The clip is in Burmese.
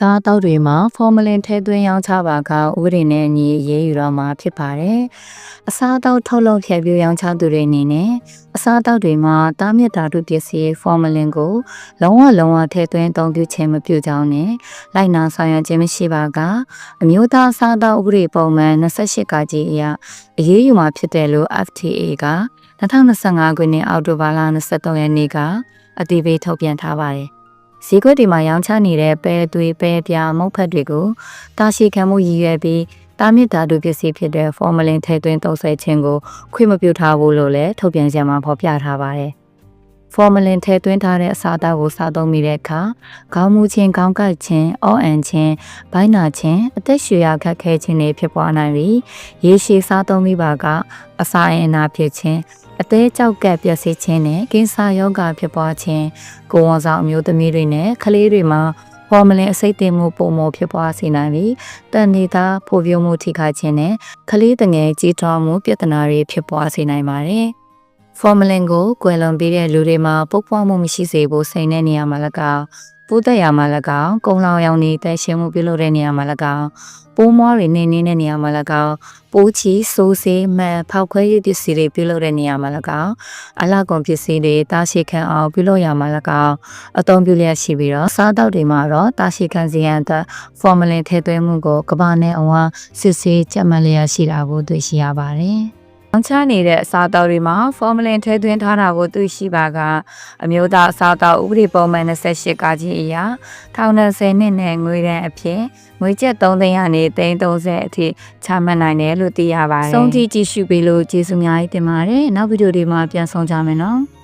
သားတောက်တွေမှာဖော်မလင်ထဲသွင်းရောင်းချပါကဥပဒေနဲ့အညီအရေးယူတော့မှာဖြစ်ပါတယ်။အစားအသောက်ထုတ်လုပ်ဖြည့်ပြရောင်းချသူတွေအနေနဲ့အစားအသောက်တွေမှာတားမြစ်ဓာတုပစ္စည်းဖော်မလင်ကိုလုံးဝလုံးဝထဲသွင်းအသုံးပြုခြင်းမပြုကြောင်းနဲ့လိုက်နာဆောင်ရွက်ခြင်းမရှိပါကအမျိုးသားအစားအသောက်ဥပဒေပုံမှန်28ကကြီးအရအရေးယူမှာဖြစ်တယ်လို့ FTA က2025ခုနှစ်အောက်တိုဘာလ23ရက်နေ့ကအတည်ပြုထုတ်ပြန်ထားပါတယ်။ ဈေးကွက်တွေမှာရောင်းချနေတဲ့ပဲသွေးပဲပြာမုတ်ဖက်တွေကိုတာရှည်ခံမှုရည်ရွယ်ပြီးတာမြစ်ဓာတုပစ္စည်းဖြစ်တဲ့ဖော်မလင်ထည့်သွင်းသုံးစွဲခြင်းကိုခွင့်မပြုထားဘူးလို့လည်းထုတ်ပြန်ကြမှာဖော်ပြထားပါတယ်။ဖော်မလင်ထည့်သွင်းထားတဲ့အစားအသောက်ကိုစားသုံးမိတဲ့အခါခေါင်းမူခြင်းခေါင်းကိုက်ခြင်းအော့အန်ခြင်းဘိုင်းနာခြင်းအသက်ရှူရခက်ခဲခြင်းတွေဖြစ်ပွားနိုင်ပြီးရေရှည်စားသုံးမိပါကအစာအင်အနာဖြစ်ခြင်း အသေးကြောက်ကပ်ပျက်စီးခြင်းနဲ့ကင်ဆာရောဂါဖြစ်ပွားခြင်းကိုယ်ဝန်ဆောင်အမျိုးသမီးတွေနဲ့ကလေးတွေမှာဖော်မလင်အစိတ်တင်မှုပုံမဖြစ်ပွားစေနိုင်ပြီးတန်နေတာဖိုးပြိုးမှုထိခိုက်ခြင်းနဲ့ကလေးတငယ်ကြီးထွားမှုပြဿနာတွေဖြစ်ပွားစေနိုင်ပါတယ်။ဖော်မလင်ကိုကွယ်လွန်ပြီးတဲ့လူတွေမှာပုတ်ပွားမှုမရှိစေဖို့စိန်တဲ့နေရာမှာ၎င်း ပိုးသက်ရာမှာ၎င်းကုံလောင်ရောင်နေတဲ့ရှင်းမှုပြုလုပ်တဲ့နေရာမှာ၎င်းပိုးမွားတွေနေနေတဲ့နေရာမှာ၎င်းပိုးချီစိုးစေးမှန်ဖောက်ခွဲရေးပစ္စည်းတွေပြုလုပ်တဲ့နေရာမှာ၎င်းအလားကုန်ပစ္စည်းတွေတာရှိခံအောင်ပြုလုပ်ရမှာ၎င်းအသုံးပြုလျက်ရှိပြီးတော့စားတောက်တွေမှာတော့တာရှိခံစီရန်အတွက်ဖော်မလင်ထည့်သွင်းမှုကိုကဘာနဲ့အဝါစစ်ဆေးကြက်မှတ်လျက်ရှိတာကိုတွေ့ရှိရပါတယ်။။ အောင်ချနေတဲ့အစားအသောက်တွေမှာဖော်မလင်ထဲသွင်းထားတာကိုသိရှိပါကအမျိုးသားအစားအသောက်ဥပဒေပုံမှန်28ကကြီးအရာ1020နှစ်နဲ့ငွေတန်းအဖြစ်ငွေကျပ်3သိန်းကနေ330အထိချမှတ်နိုင်တယ်လို့သိရပါတယ်။ဆုံးထိကြည့်ရှုပေးလို့ကျေးဇူးများတင်ပါတယ်။နောက်ဗီဒီယိုတွေမှာပြန်ဆောင်ကြမယ်နော်။